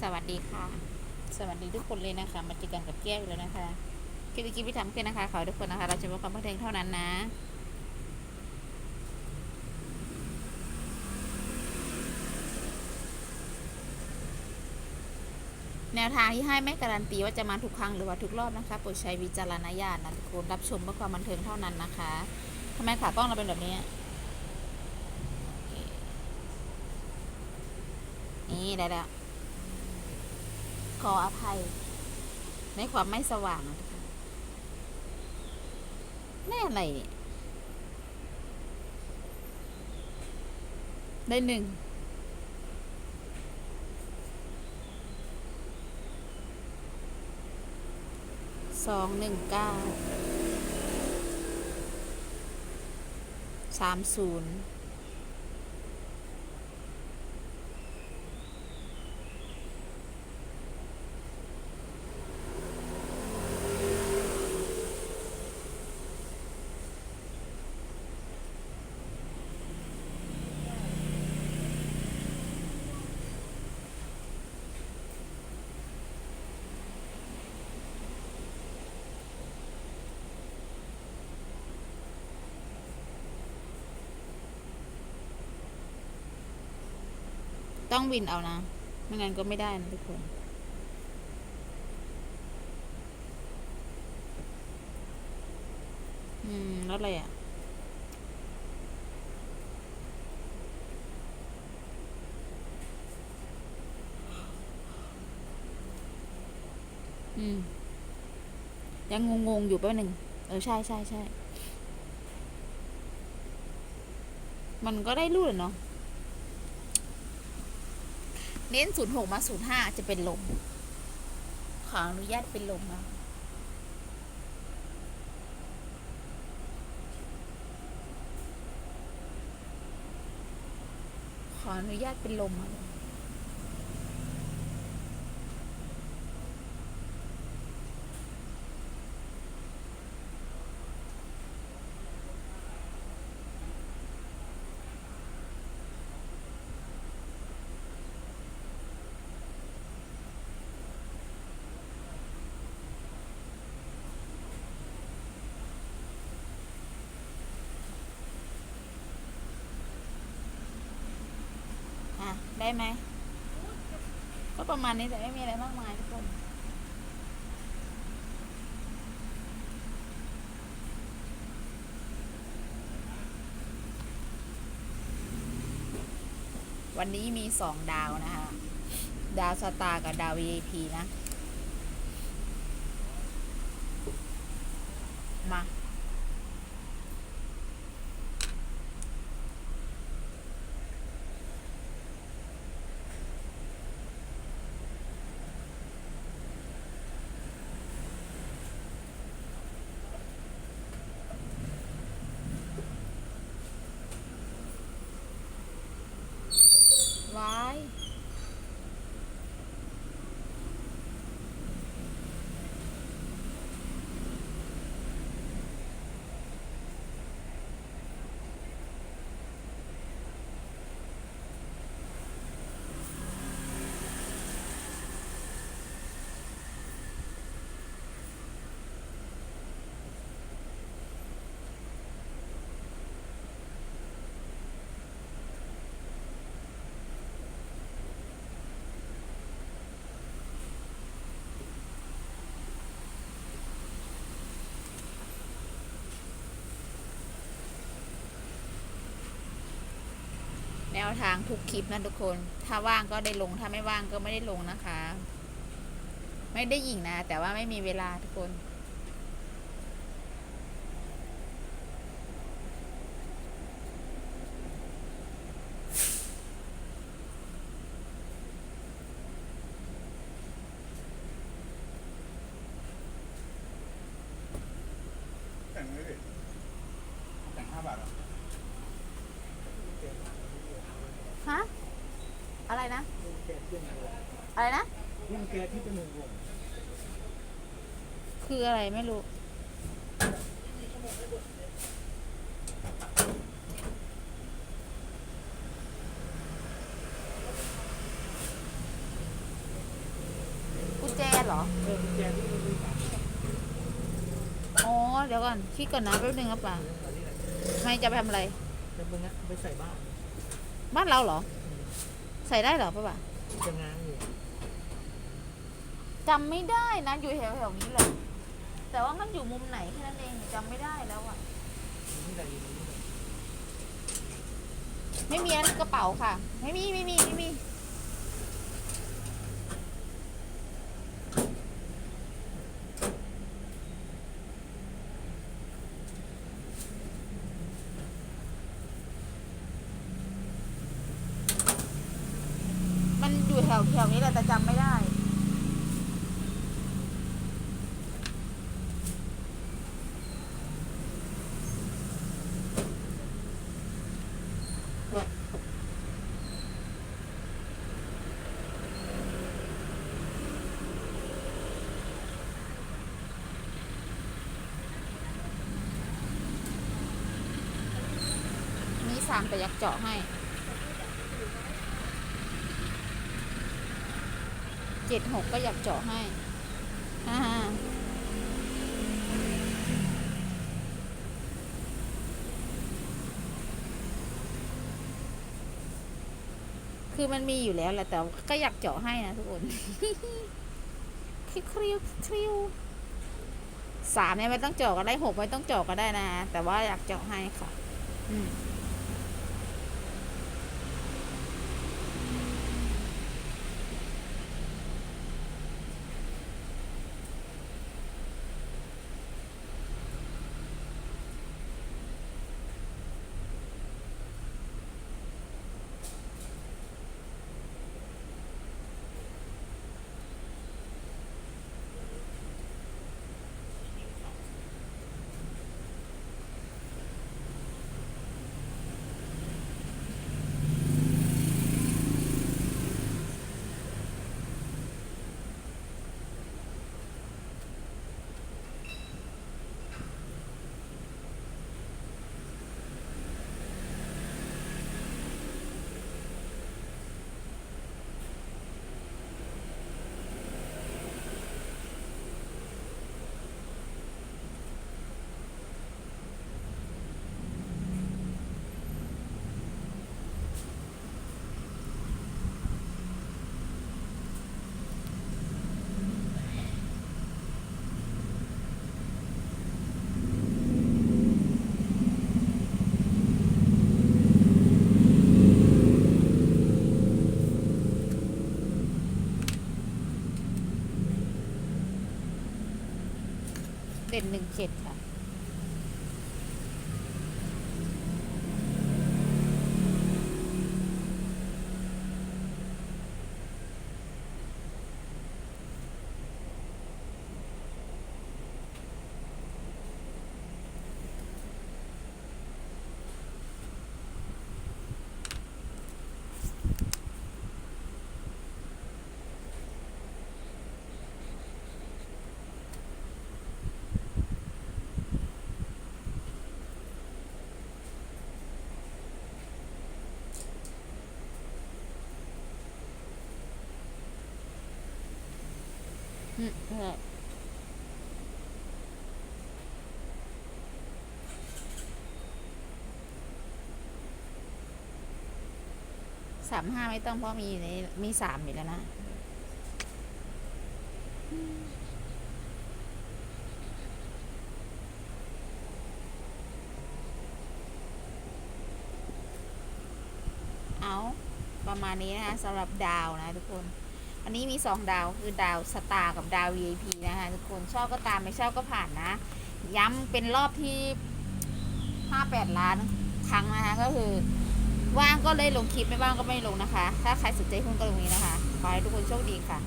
สวัสดีค่ะ สวัสดีทุกคนเลยนะคะ มาเจอกันกับแก้วแล้วนะคะคลิปกี้พี่ทำขึ้นนะคะ ขอทุกคนนะคะ เราจะพบความบันเทิงเท่านั้นนะแนวทางที่ให้ไม่การันตีว่าจะมาทุกครั้งหรือว่าทุกรอบนะคะโปรดใช้วิจารณญาณนะทุกคนรับชมเพื่อความบันเทิงเท่านั้นนะคะทำไมขากล้องเราเป็นแบบนี้ นี่ได้แล้ว ขออภัย ในความไม่สว่างแน่อะไรเนี่ยได้หนึ่งสองหนึ่งเก้าสามศูนย์ ต้องวินเอานะ ไม่งั้นก็ไม่ได้นะทุกคนอืมแล้วอะไรอะอืม ยังงงๆอยู่แป๊บหนึ่งเออ ใช่ใช่ใช่มันก็ได้รูดอเนาะ เน้นศูนย์หกมาศูนย์ห้าจะเป็นลม ขออนุญาตเป็นลมนะขออนุญาตเป็นลมอะ อะ ได้ไหม ก็ประมาณนี้แต่ไม่มีอะไรมากมายทุกคน วันนี้มีสองดาวนะคะ ดาวสตาร์กับดาว VIP นะ มา ว วทางทุกคลิปนะทุกคน ถ้าว่างก็ได้ลง ถ้าไม่ว่างก็ไม่ได้ลงนะคะ ไม่ได้หยิงนะ แต่ว่าไม่มีเวลาทุกคน แต่งไม่ผิดแต่งห้าบาทเหรอ ฮะ อะไรนะ อะไรนะยังแกที่เป็นหนึ่งวงคืออะไรไม่รู้เหรอ เออกุญแจที่มันมีสามดอกอ๋อ เดี๋ยวก่อนคิดก่อนนะแป๊บนึงครับป่ะอันนี้แหละไม่จะไปทำอะไรจะมึงอะเอาไปใส่บ้านบ้านเราเหรอ ใส่ได้เหรอป้าป่ะจะง้างอยู่ จำไม่ได้นะ อยู่แถวแถวๆนี้เลยแต่ว่ามันอยู่มุมไหนแค่นั้นเองจำไม่ได้แล้วอะไหนอยู่ที่ไหนไม่มีอันนกระเป๋าค่ะ ไม่มีไม่มีไม่มี มันอยู่แถวแถวนี้แหละแต่จำไม่ได้ นี่สามแต่อยากเจาะให้เจ็ดหกก็อยากเจาะให้อ่าคือมันมีอยู่แล้วแหละแต่ก็อยากเจาะให้นะทุกคนคริวคริวคริวสามเนี่ยไม่ต้องเจาะก็ได้หกไม่ต้องเจาะก็ได้นะ แต่ว่าอยากเจาะให้ค่ะ อืม เด่นหนึ่งเจ็ดค่ะ สามห้าไม่ต้องเพราะมีในมีสามอยู่แล้วนะเอาประมาณนี้นะคะสำหรับดาวนะทุกคน อันนี้มีสองดาวคือดาวสตาร์กับดาว VIP นะคะทุกคนชอบก็ตามไม่ชอบก็ผ่านนะ ย้ำเป็นรอบที่ห้าแปดล้านครั้งนะคะ ก็คือ ว่างก็เลยลงคลิปไม่ว่างก็ไม่ลงนะคะ ถ้าใครสนใจหุ้นก็ลงนี้นะคะ ขอให้ทุกคนโชคดีค่ะ